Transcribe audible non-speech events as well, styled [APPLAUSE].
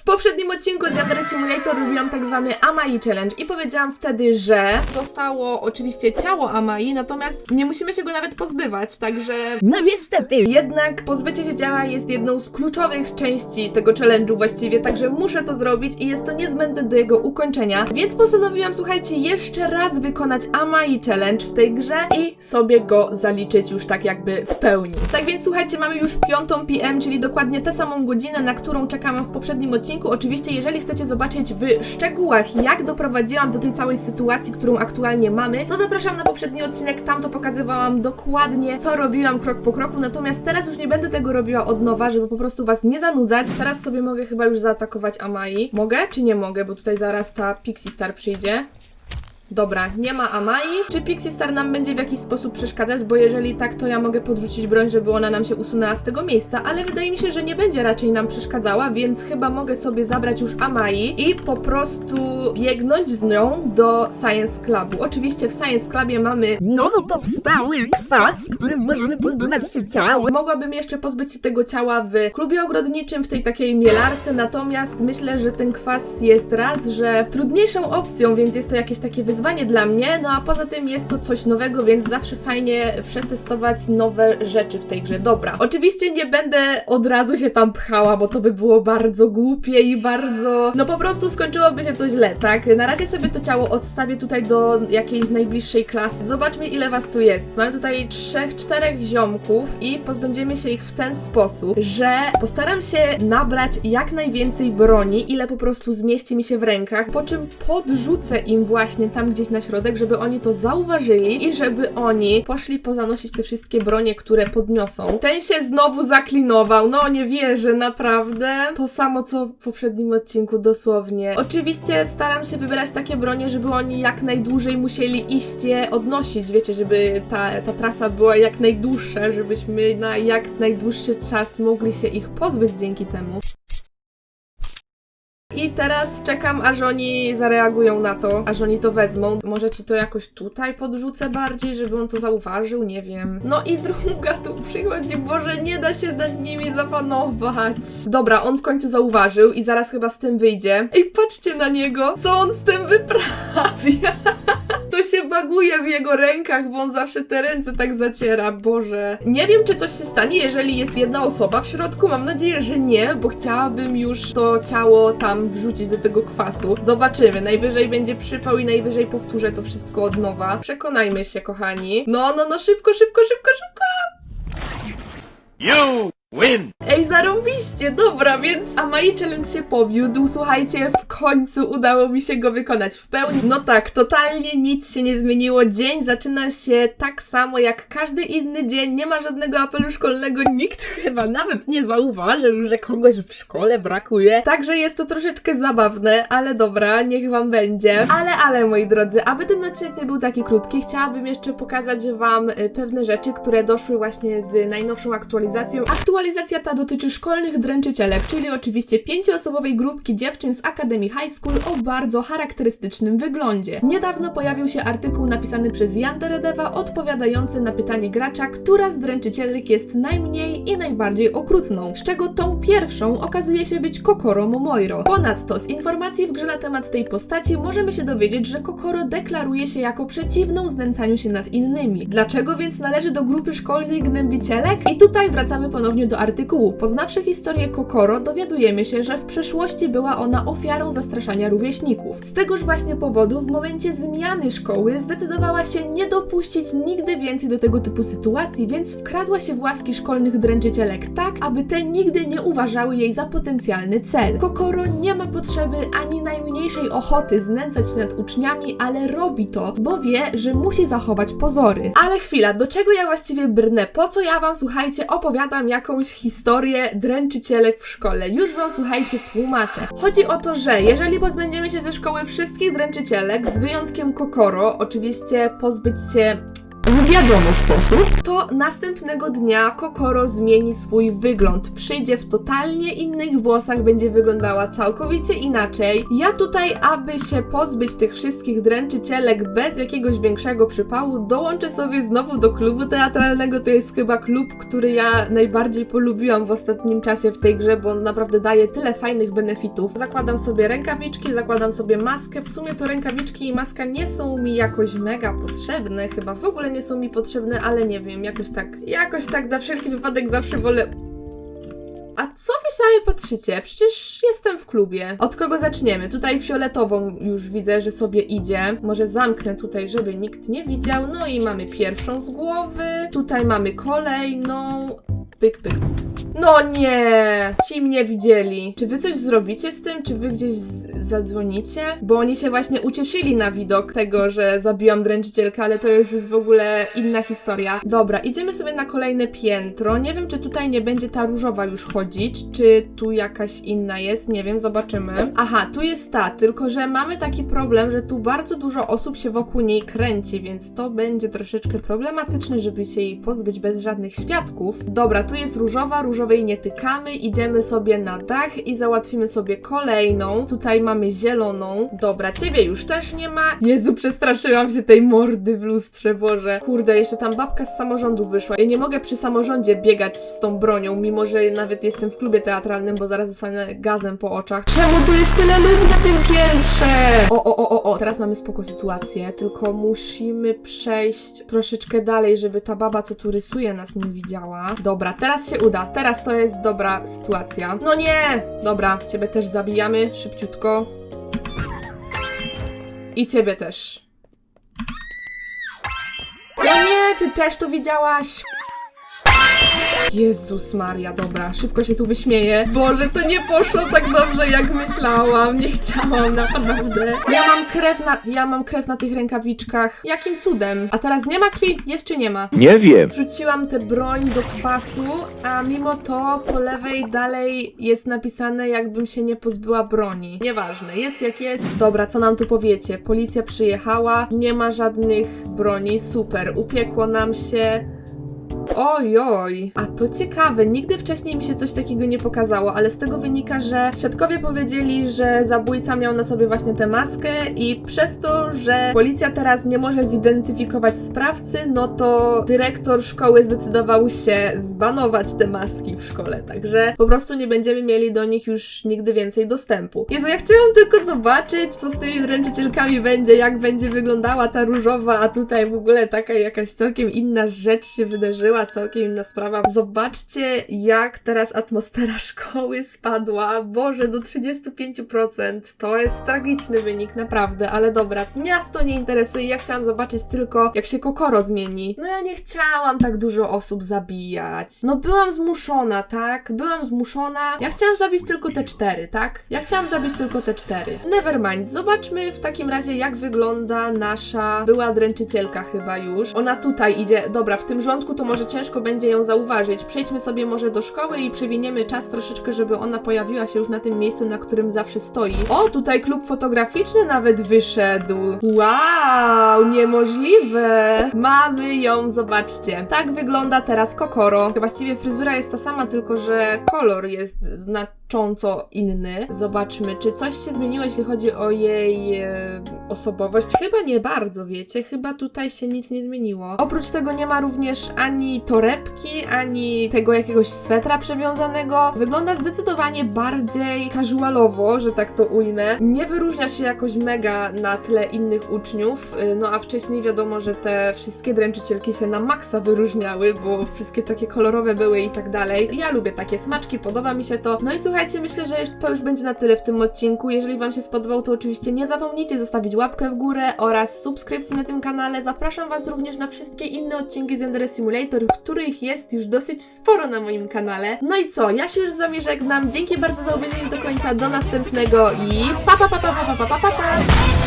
W poprzednim odcinku z Yandere Simulator robiłam tak zwany Amai Challenge i powiedziałam wtedy, że zostało oczywiście ciało Amai, natomiast nie musimy się go nawet pozbywać, także No niestety. jednak pozbycie się ciała jest jedną z kluczowych części tego challenge'u właściwie, także muszę to zrobić i jest to niezbędne do jego ukończenia. Więc postanowiłam, słuchajcie, jeszcze raz wykonać Amai Challenge w tej grze i sobie go zaliczyć już tak jakby w pełni. Tak więc słuchajcie, mamy już 5 PM, czyli dokładnie tę samą godzinę, na którą czekałam w poprzednim odcinku. Oczywiście, jeżeli chcecie zobaczyć w szczegółach, jak doprowadziłam do tej całej sytuacji, którą aktualnie mamy, to zapraszam na poprzedni odcinek, tam to pokazywałam dokładnie, co robiłam krok po kroku, natomiast teraz już nie będę tego robiła od nowa, żeby po prostu Was nie zanudzać. Teraz sobie mogę chyba już zaatakować Amai. Mogę czy nie mogę, bo tutaj zaraz ta Pixie Star przyjdzie. Dobra, nie ma Amai. Czy Pixie Star nam będzie w jakiś sposób przeszkadzać? Bo jeżeli tak, to ja mogę podrzucić broń, żeby ona nam się usunęła z tego miejsca, ale wydaje mi się, że nie będzie raczej nam przeszkadzała, więc chyba mogę sobie zabrać już Amai i po prostu biegnąć z nią do Science Clubu. Oczywiście w Science Clubie mamy Nowo powstały kwas, w którym możemy pozbywać się ciała. Mogłabym jeszcze pozbyć się tego ciała w klubie ogrodniczym, w tej takiej mielarce, natomiast myślę, że ten kwas jest raz, że trudniejszą opcją, więc jest to jakieś takie wyzwanie dla mnie, no a poza tym jest to coś nowego, więc zawsze fajnie przetestować nowe rzeczy w tej grze. Dobra, oczywiście nie będę od razu się tam pchała, bo to by było bardzo głupie i bardzo... No po prostu skończyłoby się to źle, tak? Na razie sobie to ciało odstawię tutaj do jakiejś najbliższej klasy. Zobaczmy ile was tu jest. Mamy tutaj trzech, czterech ziomków i pozbędziemy się ich w ten sposób, że postaram się nabrać jak najwięcej broni, ile po prostu zmieści mi się w rękach, po czym podrzucę im właśnie tam gdzieś na środek, żeby oni to zauważyli i żeby oni poszli pozanosić te wszystkie bronie, które podniosą. Ten się znowu zaklinował, no nie wierzę, naprawdę. To samo co w poprzednim odcinku, dosłownie. Oczywiście staram się wybierać takie bronie, żeby oni jak najdłużej musieli iść je odnosić, wiecie, żeby ta, ta trasa była jak najdłuższa, żebyśmy na jak najdłuższy czas mogli się ich pozbyć dzięki temu. I teraz czekam, aż oni zareagują na to, aż oni to wezmą. Może ci to jakoś tutaj podrzucę bardziej, żeby on to zauważył, nie wiem. No i druga tu przychodzi, Boże, nie da się nad nimi zapanować. Dobra, on w końcu zauważył i zaraz chyba z tym wyjdzie. Ej, patrzcie na niego, co on z tym wyprawia. To się baguje w jego rękach, bo on zawsze te ręce tak zaciera, Boże. Nie wiem, czy coś się stanie, jeżeli jest jedna osoba w środku. Mam nadzieję, że nie, bo chciałabym już to ciało tam wrzucić do tego kwasu. Zobaczymy. Najwyżej będzie przypał i najwyżej powtórzę to wszystko od nowa. Przekonajmy się, kochani. No, no, no, szybko, szybko, szybko, szybko. You win! Ej, zarąbiście, dobra, więc Amai Challenge się powiódł, słuchajcie, w końcu udało mi się go wykonać w pełni. No tak, totalnie nic się nie zmieniło, dzień zaczyna się tak samo jak każdy inny dzień, nie ma żadnego apelu szkolnego, nikt chyba nawet nie zauważył, że kogoś w szkole brakuje. Także jest to troszeczkę zabawne, ale dobra, niech wam będzie. Ale, ale, moi drodzy, aby ten odcinek nie był taki krótki, chciałabym jeszcze pokazać wam y, pewne rzeczy, które doszły właśnie z najnowszą aktualizacją. Aktualizacja ta dotyczy szkolnych dręczycielek, czyli oczywiście pięcioosobowej grupki dziewczyn z Akademii High School o bardzo charakterystycznym wyglądzie. Niedawno pojawił się artykuł napisany przez Yandere Deva odpowiadający na pytanie gracza, która z dręczycielek jest najmniej i najbardziej okrutną, z czego tą pierwszą okazuje się być Kokoro Momoiro. Ponadto z informacji w grze na temat tej postaci możemy się dowiedzieć, że Kokoro deklaruje się jako przeciwną znęcaniu się nad innymi. Dlaczego więc należy do grupy szkolnych gnębicielek? I tutaj wracamy ponownie do artykułu. Poznawszy historię Kokoro, dowiadujemy się, że w przeszłości była ona ofiarą zastraszania rówieśników. Z tegoż właśnie powodu w momencie zmiany szkoły zdecydowała się nie dopuścić nigdy więcej do tego typu sytuacji, więc wkradła się w łaski szkolnych dręczycielek tak, aby te nigdy nie uważały jej za potencjalny cel. Kokoro nie ma potrzeby ani najmniejszej ochoty znęcać się nad uczniami, ale robi to, bo wie, że musi zachować pozory. Ale chwila, do czego ja właściwie brnę? Po co ja wam, słuchajcie, opowiadam jakąś historię dręczycielek w szkole? Już wam, słuchajcie, tłumaczę. Chodzi o to, że jeżeli pozbędziemy się ze szkoły wszystkich dręczycielek, z wyjątkiem Kokoro, oczywiście pozbyć się w wiadomy sposób. to następnego dnia Kokoro zmieni swój wygląd. Przyjdzie w totalnie innych włosach, będzie wyglądała całkowicie inaczej. Ja tutaj, aby się pozbyć tych wszystkich dręczycielek bez jakiegoś większego przypału, dołączę sobie znowu do klubu teatralnego. To jest chyba klub, który ja najbardziej polubiłam w ostatnim czasie w tej grze, bo on naprawdę daje tyle fajnych benefitów. Zakładam sobie rękawiczki, zakładam sobie maskę. W sumie to rękawiczki i maska nie są mi jakoś mega potrzebne, chyba w ogóle nie są mi potrzebne, ale nie wiem, jakoś tak, jakoś tak na wszelki wypadek zawsze wolę a co wy sobie patrzycie? Przecież jestem w klubie. Od kogo zaczniemy? Tutaj fioletową już widzę, że sobie idzie. Może zamknę tutaj, żeby nikt nie widział. No i mamy pierwszą z głowy. Tutaj mamy kolejną. Pyk, pyk. No nie! Ci mnie widzieli. Czy wy coś zrobicie z tym? Czy wy gdzieś zadzwonicie? Bo oni się właśnie ucieszyli na widok tego, że zabiłam dręczycielkę, ale to już jest w ogóle inna historia. Dobra, idziemy sobie na kolejne piętro. Nie wiem, czy tutaj nie będzie ta różowa już chodzić, czy tu jakaś inna jest, nie wiem, zobaczymy. Aha, tu jest ta, tylko że mamy taki problem, że tu bardzo dużo osób się wokół niej kręci, więc to będzie troszeczkę problematyczne, żeby się jej pozbyć bez żadnych świadków. Dobra, tu jest różowa, różowej nie tykamy, idziemy sobie na dach i załatwimy sobie kolejną. Tutaj mamy zieloną. Dobra, ciebie już też nie ma. Jezu, przestraszyłam się tej mordy w lustrze, Boże. Kurde, jeszcze tam babka z samorządu wyszła. Ja nie mogę przy samorządzie biegać z tą bronią, mimo że nawet jestem w klubie teatralnym, bo zaraz zostanę gazem po oczach. Czemu tu jest tyle ludzi na tym piętrze? O, o, o, o, o. Teraz mamy spoko sytuację, tylko musimy przejść troszeczkę dalej, żeby ta baba, co tu rysuje, nas nie widziała. Dobra, teraz się uda. Teraz to jest dobra sytuacja. No nie! Dobra, ciebie też zabijamy szybciutko. I ciebie też. No nie, ty też to widziałaś. Jezus Maria, dobra, szybko się tu wyśmieję. Boże, to nie poszło tak dobrze, jak myślałam. Nie chciałam, naprawdę. Ja mam krew na... Ja mam krew na tych rękawiczkach. Jakim cudem? A teraz nie ma krwi? Jest czy nie ma? Nie wiem. Wrzuciłam tę broń do kwasu, a mimo to po lewej dalej jest napisane, jakbym się nie pozbyła broni. Nieważne, jest jak jest. Dobra, co nam tu powiecie? Policja przyjechała, nie ma żadnych broni, super. Upiekło nam się. Ojoj, a to ciekawe, nigdy wcześniej mi się coś takiego nie pokazało, ale z tego wynika, że świadkowie powiedzieli, że zabójca miał na sobie właśnie tę maskę i przez to, że policja teraz nie może zidentyfikować sprawcy, no to dyrektor szkoły zdecydował się zbanować te maski w szkole, także po prostu nie będziemy mieli do nich już nigdy więcej dostępu. Jezu, ja chciałam tylko zobaczyć, co z tymi dręczycielkami będzie, jak będzie wyglądała ta różowa, a tutaj w ogóle taka jakaś całkiem inna rzecz się wydarzyła, całkiem inna sprawa. Zobaczcie, jak teraz atmosfera [LAUGHS] szkoły spadła. Boże, do 35%. To jest tragiczny wynik, naprawdę, ale dobra. Miasto nie interesuje, ja chciałam zobaczyć tylko, jak się Kokoro zmieni. No ja nie chciałam tak dużo osób zabijać. No byłam zmuszona, tak? Byłam zmuszona. Ja chciałam zabić tylko te cztery, tak? Ja chciałam zabić tylko te cztery. Nevermind, zobaczmy w takim razie, jak wygląda nasza była dręczycielka chyba już. Ona tutaj idzie. Dobra, w tym rządku to może ciężko będzie ją zauważyć. Przejdźmy sobie może do szkoły i przewiniemy czas troszeczkę, żeby ona pojawiła się już na tym miejscu, na którym zawsze stoi. O, tutaj klub fotograficzny nawet wyszedł. Wow, niemożliwe. Mamy ją, zobaczcie. Tak wygląda teraz Kokoro. Właściwie fryzura jest ta sama, tylko że kolor jest znacząco inny. Zobaczmy, czy coś się zmieniło, jeśli chodzi o jej e, osobowość. Chyba nie bardzo, wiecie. Chyba tutaj się nic nie zmieniło. Oprócz tego nie ma również ani torebki, ani tego jakiegoś swetra przewiązanego. Wygląda zdecydowanie bardziej casualowo, że tak to ujmę. Nie wyróżnia się jakoś mega na tle innych uczniów, y, no a wcześniej wiadomo, że te wszystkie dręczycielki się na maksa wyróżniały, bo wszystkie takie kolorowe były i tak dalej. Ja lubię takie smaczki, podoba mi się to. No i słuchajcie, myślę, że to już będzie na tyle w tym odcinku. Jeżeli Wam się spodobał, to oczywiście nie zapomnijcie zostawić łapkę w górę oraz subskrypcji na tym kanale. Zapraszam Was również na wszystkie inne odcinki z Ender Simulator, których jest już dosyć sporo na moim kanale. No i co, ja się już z Wami żegnam. Dzięki bardzo za obejrzenie do końca. Do następnego i pa pa pa pa pa pa pa pa! pa.